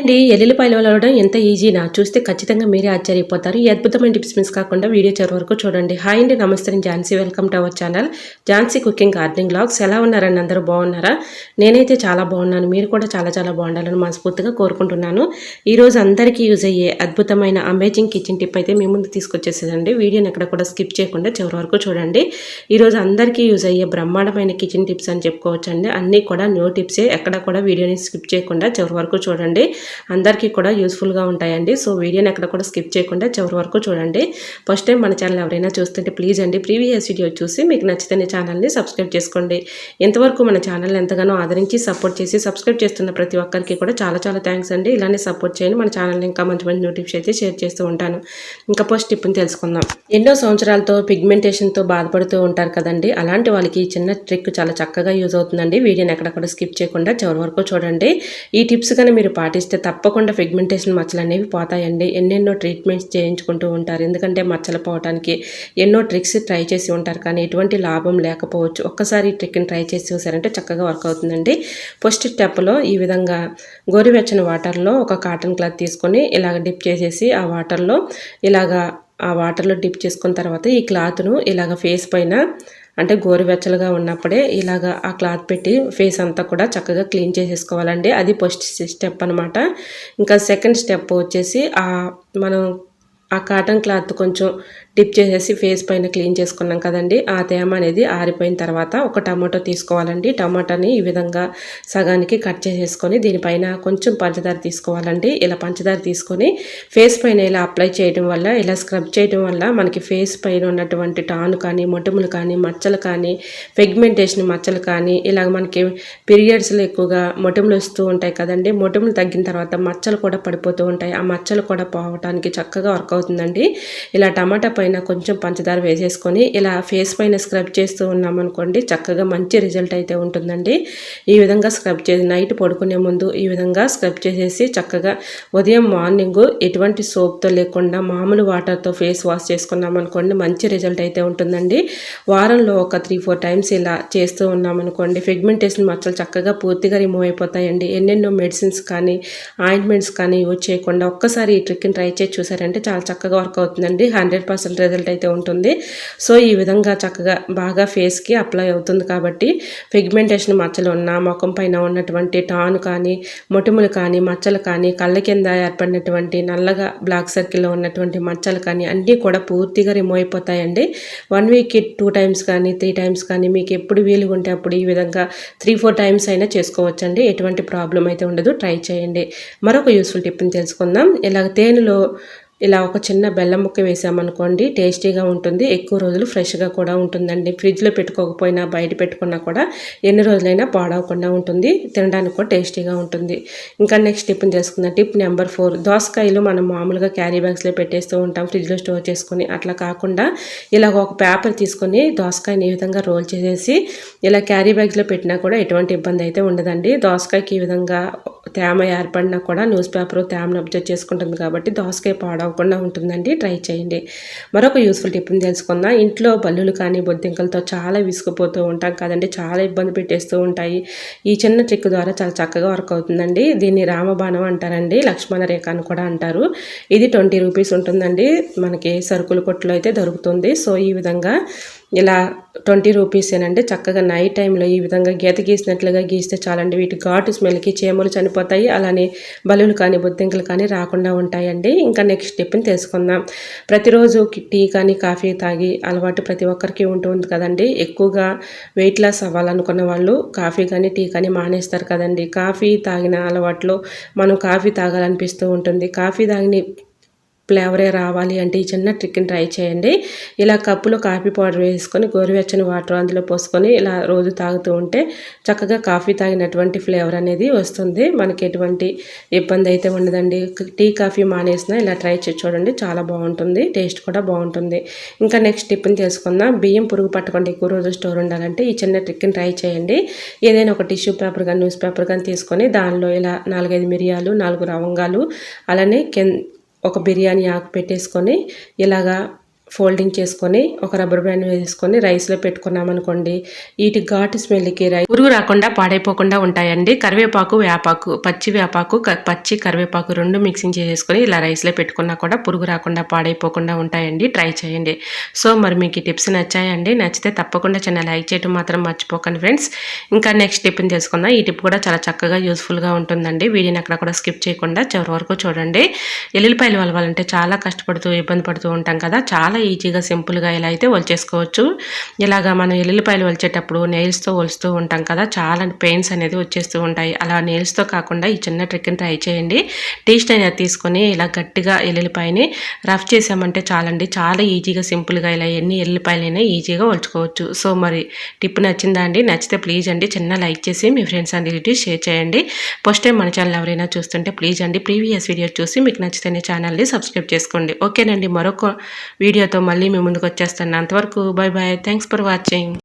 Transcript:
అండి ఎల్లుల్లిపాయలు వలవడం ఎంత ఈజీనా? చూస్తే ఖచ్చితంగా మీరే ఆశ్చర్యపోతారు. ఈ అద్భుతమైన టిప్స్ మిస్ కాకుండా వీడియో చివరి వరకు చూడండి. హాయ్ అండి నమస్తే నేను Jhansi. Welcome to our channel. Jhansi cooking gardening blogs ఎలా ఉన్నారండి? అందరూ బాగున్నారా? నేనైతే చాలా బాగున్నాను. మీరు కూడా చాలా చాలా బాగుండాలని మనస్ఫూర్తిగా కోరుకుంటున్నాను. ఈరోజు అందరికీ యూజ్ అయ్యే అద్భుతమైన అమేజింగ్ కిచెన్ టిప్ అయితే మీ ముందు తీసుకొచ్చేసేదండి. వీడియోని ఎక్కడ కూడా స్కిప్ చేయకుండా చివరి వరకు చూడండి. ఈరోజు అందరికీ యూజ్ అయ్యే బ్రహ్మాండమైన కిచెన్ టిప్స్ అని చెప్పుకోవచ్చండి. అన్నీ కూడా న్యూ టిప్సే ఎక్కడ కూడా వీడియోని స్కిప్ చేయకుండా చివరి వరకు చూడండి. అందరికీ కూడా యూస్ఫుల్గా ఉంటాయండి. సో వీడియోని ఎక్కడ కూడా స్కిప్ చేయకుండా చివరి వరకు చూడండి. ఫస్ట్ టైం మన ఛానల్ ఎవరైనా చూస్తుంటే ప్లీజ్ అండి ప్రీవియస్ వీడియో చూసి మీకు నచ్చితే ఛానల్ని సబ్స్క్రైబ్ చేసుకోండి. ఇంతవరకు మన ఛానల్ ఎంతగానో ఆదరించి సపోర్ట్ చేసి సబ్స్క్రైబ్ చేస్తున్న ప్రతి ఒక్కరికి కూడా చాలా చాలా థ్యాంక్స్ అండి. ఇలానే సపోర్ట్ చేయండి. మన ఛానల్ని ఇంకా మంచి మంచి నోటిఫికేషన్ అయితే షేర్ చేస్తూ ఉంటాను. ఇంకా ఫస్ట్ టిప్ని తెలుసుకుందాం. ఎన్నో సంవత్సరాలతో పిగ్మెంటేషన్తో బాధపడుతూ ఉంటారు కదండి. అలాంటి వాళ్ళకి ఈ చిన్న ట్రిక్ చాలా చక్కగా యూజ్ అవుతుందండి. వీడియోని ఎక్కడ కూడా స్కిప్ చేయకుండా చివరి వరకు చూడండి. ఈ టిప్స్ కానీ మీరు పాటిస్తే తప్పకుండా ఫిగ్మెంటేషన్ మచ్చలు అనేవి పోతాయండి. ఎన్నెన్నో ట్రీట్మెంట్స్ చేయించుకుంటూ ఉంటారు. ఎందుకంటే మచ్చలు పోవడానికి ఎన్నో ట్రిక్స్ ట్రై చేసి ఉంటారు. కానీ ఎటువంటి లాభం లేకపోవచ్చు. ఒక్కసారి ఈ ట్రిక్ని ట్రై చేసి చూసారంటే చక్కగా వర్క్ అవుతుందండి. ఫస్ట్ స్టెప్లో ఈ విధంగా గోరువెచ్చని వాటర్లో ఒక కాటన్ క్లాత్ తీసుకొని ఇలాగ డిప్ చేసేసి ఆ వాటర్లో ఇలాగా ఆ వాటర్లో డిప్ చేసుకున్న తర్వాత ఈ క్లాత్ను ఇలాగ ఫేస్ పైన అంటే గోరువెచ్చలుగా ఉన్నప్పుడే ఇలాగ ఆ క్లాత్ పెట్టి ఫేస్ అంతా కూడా చక్కగా క్లీన్ చేసేసుకోవాలండి. అది ఫస్ట్ స్టెప్ అనమాట ఇంకా సెకండ్ స్టెప్ వచ్చేసి ఆ మనం ఆ కాటన్ క్లాత్ కొంచెం డిప్ చేసేసి ఫేస్ పైన క్లీన్ చేసుకున్నాం కదండి. ఆ తేమ అనేది ఆరిపోయిన తర్వాత ఒక టమాటో తీసుకోవాలండి. టమాటాని ఈ విధంగా సగానికి కట్ చేసేసుకొని దీనిపైన కొంచెం పంచదార తీసుకోవాలండి. ఇలా పంచదార తీసుకొని ఫేస్ పైన ఇలా అప్లై చేయడం వల్ల ఇలా స్క్రబ్ చేయడం వల్ల మనకి ఫేస్ పైన ఉన్నటువంటి టాను కానీ మొటిములు కానీ మచ్చలు కానీ ఫెగ్మెంటేషన్ మచ్చలు కానీ ఇలా మనకి పీరియడ్స్లో ఎక్కువగా మొటిములు వస్తూ ఉంటాయి కదండి. మొటిములు తగ్గిన తర్వాత మచ్చలు కూడా పడిపోతూ ఉంటాయి. ఆ మచ్చలు కూడా పోవటానికి చక్కగా వర్క్ అవుతుందండి. ఇలా టమాటా పైన కొంచెం పంచదార వేసేసుకొని ఇలా ఫేస్ పైన స్క్రబ్ చేస్తూ ఉన్నామనుకోండి చక్కగా మంచి రిజల్ట్ అయితే ఉంటుందండి. ఈ విధంగా స్క్రబ్ చేసి నైట్ పడుకునే ముందు ఈ విధంగా స్క్రబ్ చేసేసి చక్కగా ఉదయం మార్నింగ్ ఎటువంటి సోప్తో లేకుండా మామూలు వాటర్తో ఫేస్ వాష్ చేసుకున్నాం అనుకోండి మంచి రిజల్ట్ అయితే ఉంటుందండి. వారంలో ఒక త్రీ ఫోర్ టైమ్స్ ఇలా చేస్తూ ఉన్నామనుకోండి ఫిగ్మెంటేషన్ మచ్చలు చక్కగా పూర్తిగా రిమూవ్ అయిపోతాయండి. ఎన్నెన్నో మెడిసిన్స్ కానీ ఆయింట్మెంట్స్ కానీ యూజ్ చేయకుండా ఒక్కసారి ఈ ట్రిక్ని ట్రై చేసి చూసారంటే చాలా చక్కగా వర్క్ అవుతుందండి. హండ్రెడ్ పర్సెంట్ రిజల్ట్ అయితే ఉంటుంది. సో ఈ విధంగా చక్కగా బాగా ఫేస్కి అప్లై అవుతుంది కాబట్టి ఫిగ్మెంటేషన్ మచ్చలు ఉన్న ముఖం పైన ఉన్నటువంటి టాన్ కానీ మొటిములు కానీ మచ్చలు కానీ కళ్ళ కింద ఏర్పడినటువంటి నల్లగా బ్లాక్ సర్కిల్లో ఉన్నటువంటి మచ్చలు కానీ అన్నీ కూడా పూర్తిగా రిమూవ్ అయిపోతాయండి. వన్ వీక్కి టూ టైమ్స్ కానీ త్రీ టైమ్స్ కానీ మీకు ఎప్పుడు వీలుగా ఉంటే అప్పుడు ఈ విధంగా త్రీ ఫోర్ టైమ్స్ అయినా చేసుకోవచ్చండి. ఎటువంటి ప్రాబ్లం అయితే ఉండదు. ట్రై చేయండి. మరొక యూస్ఫుల్ టిప్ని తెలుసుకుందాం. ఇలాగ తేనెలో ఇలా ఒక చిన్న బెల్లం ముక్క వేసామనుకోండి టేస్టీగా ఉంటుంది. ఎక్కువ రోజులు ఫ్రెష్గా కూడా ఉంటుందండి. ఫ్రిడ్జ్లో పెట్టుకోకపోయినా బయట పెట్టుకున్నా కూడా ఎన్ని రోజులైనా పాడవకుండా ఉంటుంది. తినడానికి కూడా టేస్టీగా ఉంటుంది. ఇంకా నెక్స్ట్ టిప్ చేసుకుందాం టిప్ నెంబర్ ఫోర్. దోసకాయలు మనం మామూలుగా క్యారీ బ్యాగ్స్లో పెట్టేస్తూ ఉంటాం. ఫ్రిడ్జ్లో స్టోర్ చేసుకొని అట్లా కాకుండా ఇలా ఒక పేపర్ తీసుకొని దోసకాయని ఈ విధంగా రోల్ చేసేసి ఇలా క్యారీ బ్యాగ్స్లో పెట్టినా కూడా ఎటువంటి ఇబ్బంది అయితే ఉండదండి. దోసకాయకి ఈ విధంగా తేమ ఏర్పడినా కూడా న్యూస్ పేపర్ తేమను అబ్జర్వ్ చేసుకుంటుంది కాబట్టి దోసకాయ పాడవ తప్పకుండా ఉంటుందండి. ట్రై చేయండి. మరొక యూస్ఫుల్ టిప్ని తెలుసుకుందాం. ఇంట్లో బల్లులు కానీ బొద్దింకలతో చాలా విసుకుపోతూ ఉంటాం కదండి. చాలా ఇబ్బంది పెట్టేస్తూ ఉంటాయి. ఈ చిన్న ట్రిక్ ద్వారా చాలా చక్కగా వర్క్ అవుతుందండి. దీన్ని రామబాణం అంటారండి. లక్ష్మణ రేఖ అని కూడా అంటారు. ఇది ట్వంటీ రూపీస్ ఉంటుందండి. మనకి సరుకుల కొట్లో అయితే దొరుకుతుంది. సో ఈ విధంగా ఇలా ట్వంటీ రూపీసేనండి చక్కగా నైట్ టైంలో ఈ విధంగా గీత గీసినట్లుగా గీస్తే చాలండి. వీటి ఘాటు స్మెల్కి చేమలు చనిపోతాయి అలానే బలులు కానీ బొద్దింకలు కానీ రాకుండా ఉంటాయండి. ఇంకా నెక్స్ట్ స్టెప్ని తెలుసుకుందాం. ప్రతిరోజు టీ కానీ కాఫీ తాగి అలవాటు ప్రతి ఒక్కరికి ఉంటుంది కదండి. ఎక్కువగా వెయిట్ లాస్ అవ్వాలనుకున్న వాళ్ళు కాఫీ కానీ టీ కానీ మానేస్తారు కదండి. కాఫీ తాగిన అలవాట్లో మనం కాఫీ తాగాలనిపిస్తూ ఉంటుంది. కాఫీ తాగిన ఫ్లేవరే రావాలి అంటే ఈ చిన్న ట్రిక్ని ట్రై చేయండి. ఇలా కప్పులో కాఫీ పౌడర్ వేసుకొని గోరువెచ్చని వాటర్ అందులో పోసుకొని ఇలా రోజు తాగుతూ ఉంటే చక్కగా కాఫీ తాగినటువంటి ఫ్లేవర్ అనేది వస్తుంది. మనకి ఎటువంటి ఇబ్బంది అయితే ఉండదండి. టీ కాఫీ మానేసినా ఇలా ట్రై చేసి చూడండి. చాలా బాగుంటుంది. టేస్ట్ కూడా బాగుంటుంది. ఇంకా నెక్స్ట్ టిప్ని తెలుసుకుందాం. బియ్యం పురుగు పట్టకుండా ఎక్కువ రోజు స్టోర్ ఉండాలంటే ఈ చిన్న ట్రిక్ని ట్రై చేయండి. ఏదైనా ఒక టిష్యూ పేపర్ కానీ న్యూస్ పేపర్ కానీ తీసుకొని దానిలో ఇలా నాలుగైదు మిరియాలు నాలుగు లవంగాలు అలానే కెన్ ఒక బిర్యానీ ఆకు పెట్టేసుకొని ఇలాగా ఫోల్డింగ్ చేసుకొని ఒక రబ్బర్ బ్యాండ్ వేసుకొని రైస్లో పెట్టుకున్నామనుకోండి వీటి ఘాటు స్మెల్కి రైస్ పురుగు రాకుండా పాడైపోకుండా ఉంటాయండి. కరివేపాకు వేపాకు పచ్చి వేపాకు క- పచ్చి కరివేపాకు రెండు మిక్సింగ్ చేసేసుకొని ఇలా రైస్లో పెట్టుకున్నా కూడా పురుగు రాకుండా పాడైపోకుండా ఉంటాయండి. ట్రై చేయండి. సో మరి మీకు ఈ టిప్స్ నచ్చాయండి నచ్చితే తప్పకుండా చిన్న లైక్ చేయడం మాత్రం మర్చిపోకండి ఫ్రెండ్స్. ఇంకా నెక్స్ట్ టిప్ని తెలుసుకుందాం. ఈ టిప్ కూడా చాలా చక్కగా యూస్ఫుల్గా ఉంటుందండి. వీడియోని అక్కడ కూడా స్కిప్ చేయకుండా చివరి వరకు చూడండి. ఎల్లుల్లిపాయలు వలవాలంటే చాలా కష్టపడుతూ ఇబ్బంది పడుతూ ఉంటాం కదా చాలా ఈజీగా సింపుల్గా ఇలా అయితే వలిచేసుకోవచ్చు ఇలాగా మనం ఎల్లుల్లిపాయలు వలిచేటప్పుడు నెయిల్స్తో వలుస్తూ ఉంటాం కదా చాలా పెయిన్స్ అనేది వచ్చేస్తూ ఉంటాయి. అలా నెయిల్స్తో కాకుండా ఈ చిన్న ట్రిక్ని ట్రై చేయండి. టీ స్టైనర్ తీసుకొని ఇలా గట్టిగా ఎల్లుల్లిపాయని రఫ్ చేసామంటే చాలండి. చాలా ఈజీగా సింపుల్గా ఇలా ఎన్ని ఎల్లుల్లిపాయలైనా ఈజీగా వల్చుకోవచ్చు సో మరి టిప్ నచ్చిందా అండి? నచ్చితే ప్లీజ్ అండి చిన్న లైక్ చేసి మీ ఫ్రెండ్స్ అండ్ రిలేటివ్స్ షేర్ చేయండి. ఫస్ట్ టైం మన ఛానల్ ఎవరైనా చూస్తుంటే ప్లీజ్ అండి ప్రీవియస్ వీడియో చూసి మీకు నచ్చితేనే ఛానల్ని సబ్స్క్రైబ్ చేసుకోండి. ఓకేనండి మరొక వీడియో వీడియోతో మళ్ళీ మీ ముందుకు వచ్చేస్తాను. అంతవరకు bye bye thanks for watching